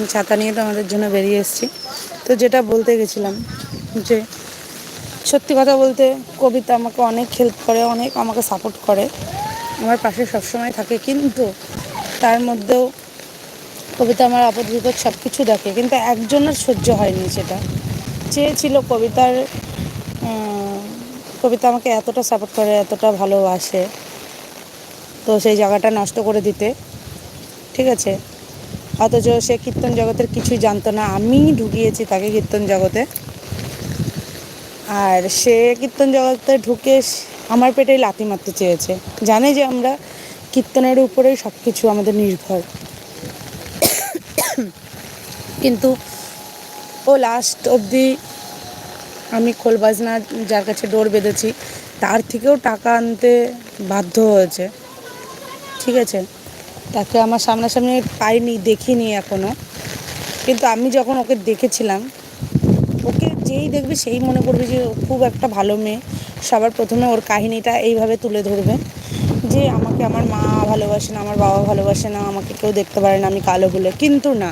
আমি ছাতা নিয়ে তো আমাদের জন্য বেরিয়ে এসেছি। তো যেটা বলতে গেছিলাম যে, সত্যি কথা বলতে কবিতা আমাকে অনেক হেল্প করে, অনেক আমাকে সাপোর্ট করে। আমার পাশে সবসময় থাকে, কিন্তু তার মধ্যেও কবিতা আমার আপদ বিপদ সব কিছু দেখে। কিন্তু একজনের সহ্য হয়নি সেটা। চেয়েছিল কবিতার কবিতা আমাকে এতটা সাপোর্ট করে, এতটা ভালোবাসে। তো সেই জায়গাটা নষ্ট করে দিতে। ঠিক আছে? অথচ সে কীর্তন জগতের কিছুই জানতো না। আমি ঢুকিয়েছি তাকে কীর্তন জগতে। আর সে কীর্তন জগতে ঢুকে আমার পেটেই লাথি মারতে চেয়েছে। জানে যে আমরা কীর্তনের উপরেই সব কিছু আমাদের নির্ভর। কিন্তু ও লাস্ট অবধি আমি খোল বাজনা যার কাছে ডোর বেঁধেছি, তার থেকেও টাকা আনতে বাধ্য হয়েছে। ঠিক আছে? তাকে আমার সামনাসামনি পাইনি, দেখিনি এখনও কিন্তু আমি যখন ওকে দেখেছিলাম, ওকে যেই দেখবে সেই মনে করবে যে খুব একটা ভালো মেয়ে। সবার প্রথমে ওর কাহিনীটা এইভাবে তুলে ধরবে যে আমাকে আমার মা ভালোবাসে না, আমার বাবা ভালোবাসে না, আমাকে কেউ দেখতে পারে না, আমি কালো বলে। কিন্তু না।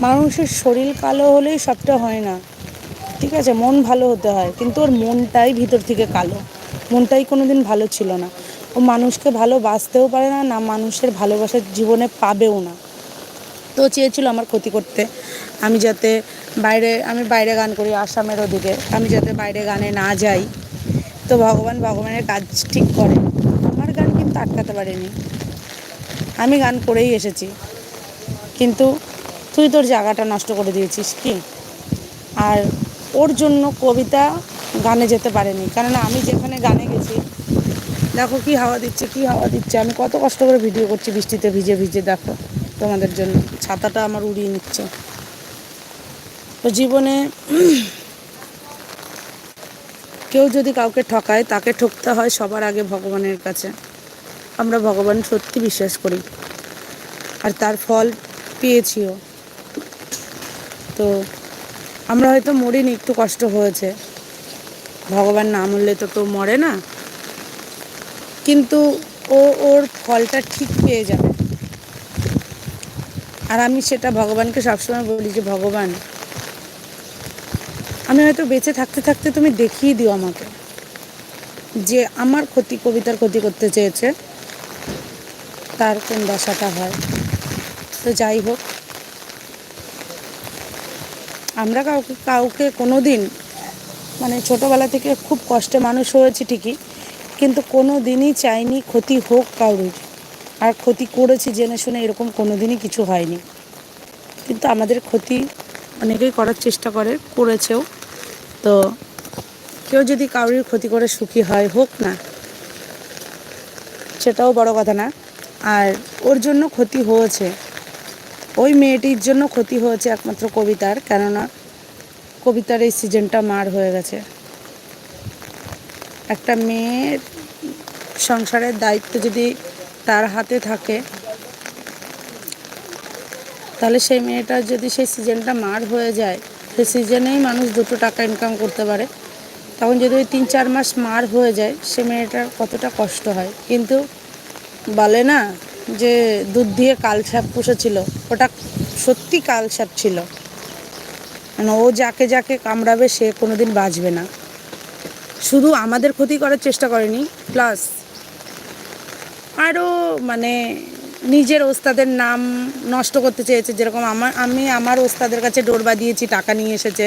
মানুষের শরীর কালো হলেই সবটা হয় না। ঠিক আছে, মন ভালো হতে হয়, কিন্তু ওর মনটাই ভিতর থেকে কালো। মনটাই কোনো দিন ভালো ছিল না। ও মানুষকে ভালোবাসতেও পারে না না মানুষের ভালোবাসার জীবনে পাবেও না। তো চেয়েছিল আমার ক্ষতি করতে। আমি যাতে বাইরে, আমি বাইরে গান করি আসামের ওদিকে। আমি যাতে বাইরে গানে না যাই। তো ভগবান ভগবানের কাজ ঠিক করে। আমার গান কিন্তু আটকাতে পারেনি। আমি গান করেই এসেছি। কিন্তু তুই তোর জায়গাটা নষ্ট করে দিয়েছিস কি? আর ওর জন্য কবিতা গানে যেতে পারেনি। কেননা আমি যেখানে গানে গেছি দেখো কি হাওয়া দিচ্ছে, কি হাওয়া দিচ্ছে। আমি কত কষ্ট করে ভিডিও করছি, বৃষ্টিতে ভিজে ভিজে, দেখো। তোমাদের জন্য ছাতাটা আমার উড়িয়ে নিচ্ছে। তো জীবনে কেউ যদি কাউকে ঠকায়, তাকে ঠকতে হয় সবার আগে ভগবানের কাছে। আমরা ভগবান সত্যি বিশ্বাস করি। আর তার ফল পেয়েছিও। তো আমরা হয়তো মরিনি, একটু কষ্ট হয়েছে। ভগবান না মরলে তো কেউ মরে না। কিন্তু ও ওর ফলটা ঠিক পেয়ে যাবে। আর আমি সেটা ভগবানকে সবসময় বলি যে, ভগবান, আমি হয়তো বেঁচে থাকতে থাকতে তুমি দেখিয়ে দিও আমাকে যে আমার ক্ষতি, কবিতার ক্ষতি করতে চেয়েছে, তার কোন দশাটা হয়? তো যাই হোক, আমরা কাউকে কাউকে কোনো দিন মানে ছোটোবেলা থেকে খুব কষ্টে মানুষ হয়েছে ঠিকই কিন্তু কোনো দিনই চাইনি ক্ষতি হোক কারুর। আর ক্ষতি করেছি জেনে শুনে এরকম কোনো দিনই কিছু হয়নি। কিন্তু আমাদের ক্ষতি অনেকেই করার চেষ্টা করে, করেছেও। তো কেউ যদি কারোর ক্ষতি করে সুখী হয়, হোক না। সেটাও বড় কথা না। আর ওর জন্য ক্ষতি হয়েছে। ওই মেয়েটির জন্য ক্ষতি হয়েছে একমাত্র কবিতার, কেননা কবিতার এই সিজনটা মার হয়ে গেছে। একটা মেয়ের সংসারের দায়িত্ব যদি তার হাতে থাকে, তাহলে সেই মেয়েটার যদি সেই সিজনটা মার হয়ে যায়, সেই সিজনেই মানুষ দুটো টাকা ইনকাম করতে পারে। তখন যদি ওই তিন চার মাস মার হয়ে যায়, সে মেয়েটার কতটা কষ্ট হয়। কিন্তু বলে না যে দুধ দিয়ে কালসাপ পুষেছিল, ওটা সত্যি কালসাপ ছিল। মানে ও যাকে যাকে কামড়াবে, সে কোনোদিন বাঁচবে না। শুধু আমাদের ক্ষতি করার চেষ্টা করেনি প্লাস আরও মানে নিজের ওস্তাদের নাম নষ্ট করতে চেয়েছে, যেরকম আমার, আমি আমার ওস্তাদের কাছে ডোর বাঁধিয়েছি, টাকা নিয়ে এসেছে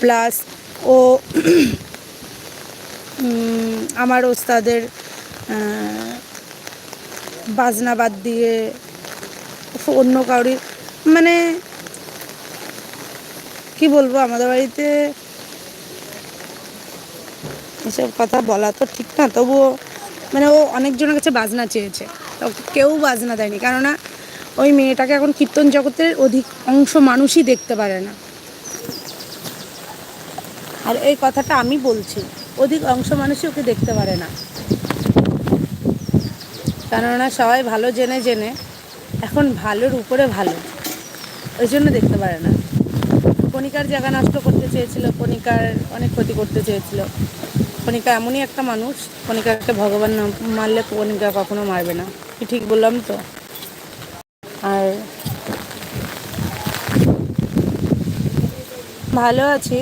প্লাস ও আমার ওস্তাদের বাজনা বাদ দিয়ে অন্য কাউরি মানে কি বলব আমাদের বাড়িতে এসব কথা বলা তো ঠিক না, তবুও মানে ও অনেকজনের কাছে বাজনা চেয়েছে। কেউ বাজনা দেয়নি, কেননা ওই মেয়েটাকে এখন কীর্তন জগতের অধিক অংশ মানুষই দেখতে পারে না। আর এই কথাটা আমি বলছি, অধিক অংশ মানুষই ওকে দেখতে পারে না। কেননা সবাই ভালো জেনে জেনে এখন ভালোর উপরে ভালো, ওই জন্য দেখতে পারে না। কণিকার জায়গা নষ্ট করতে চেয়েছিল, কণিকার অনেক ক্ষতি করতে চেয়েছিল। কণিকা এমনই একটা মানুষ, কণিকাকে ভগবান মারলে কণিকা কখনো মারবে না। কি ঠিক বললাম তো? আর ভালো আছি।